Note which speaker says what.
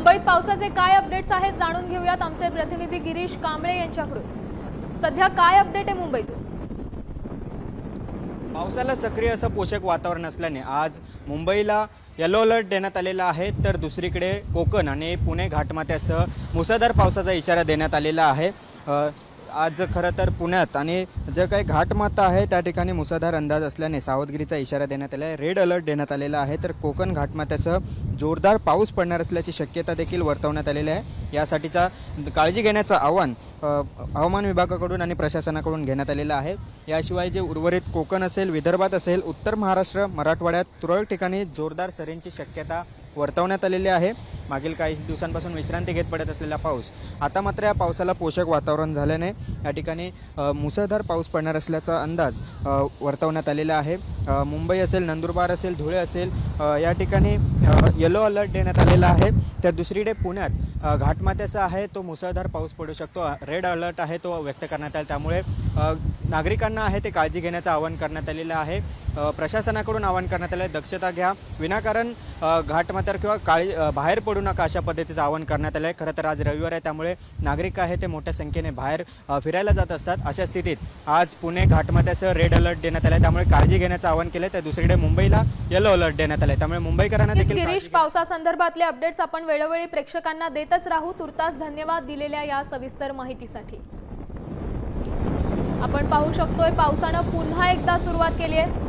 Speaker 1: मुंबईत पावसाचे काय अपडेट्स आहेत जाणून घेऊयात आमचे प्रतिनिधी गिरीश कांबळे यांच्याकडून. सध्या काय अपडेट आहे मुंबईतून?
Speaker 2: पावसाला सक्रिय असं पोषक वातावरण असल्याने आज मुंबईला येलो अलर्ट देण्यात आलेला आहे तर दुसरीकडे कोकण आणि पुणे घाटमाथ्यासह मुसळधार पावसाचा इशारा देण्यात आलेला आहे. आज खरं तर पुण्यात आणि जे काही घाटमाथा आहे त्या ठिकाणी मुसळधार अंदाज असल्याने सावधगिरीचा इशारा देण्यात आला आहे रेड अलर्ट देण्यात आलेला आहे. तर कोकण घाटमाथ्यासह जोरदार पाऊस पडणार असल्याची शक्यता देखील वर्तवण्यात आलेली आहे. यासाठीचा काळजी घेण्याचं आव्हान हवामान विभागाकडून आणि प्रशासनाकडून घेण्यात आलेलं आहे. याशिवाय जे उर्वरित कोकण असेल विदर्भात असेल उत्तर महाराष्ट्र मराठवाड्यात तुरळक ठिकाणी जोरदार सरींची शक्यता वर्तवण्यात आलेली आहे. मागील काही दिवसांपासून विश्रांती घेत पडत असलेला पाऊस आता मात्र या पावसाला पोषक वातावरण झाल्याने या ठिकाणी मुसळधार पाऊस पडणार असल्याचा अंदाज वर्तवण्यात आलेला आहे. मुंबई असेल नंदुरबार असेल धुळे असेल या ठिकाणी येलो अलर्ट देण्यात आलेला आहे. तर दुसरीकडे पुण्यात घाटमात्याचा आहे तो मुसळधार पाऊस पडू शकतो. रेड अलर्ट आहे तो व्यक्त करण्यात आला. त्यामुळे नागरिकांना आहे ते काळजी घेण्याचं आवाहन करण्यात आलेलं आहे. प्रशासनाकडून आवाहन करण्यात आलं आहे दक्षता घ्या. विनाकारण अ, घाटमाथ्यावर किंवा काळी बाहेर पडू नका अशा पद्धतीचं आवाहन करण्यात आलं आहे खरं तर आज रविवार आहे त्यामुळे नागरिक आहे ते मोठ्या संख्येने बाहेर फिरायला जात असतात. अशा स्थितीत आज पुणे घाटमाथ्यासह रेड अलर्ट देण्यात आलं आहे त्यामुळे काळजी घेण्याचं आवाहन केलं आहे तर दुसरीकडे मुंबईला येलो अलर्ट देण्यात आलं आहे त्यामुळे मुंबईकरांना देखील
Speaker 1: गिरीश पावसासंदर्भातले अपडेट्स आपण वेळोवेळी प्रेक्षकांना देतच राहू. तुर्तास धन्यवाद दिलेल्या या सविस्तर माहितीसाठी. आपण पाहू शकतोय पावसानं पुन्हा एकदा सुरुवात केली आहे.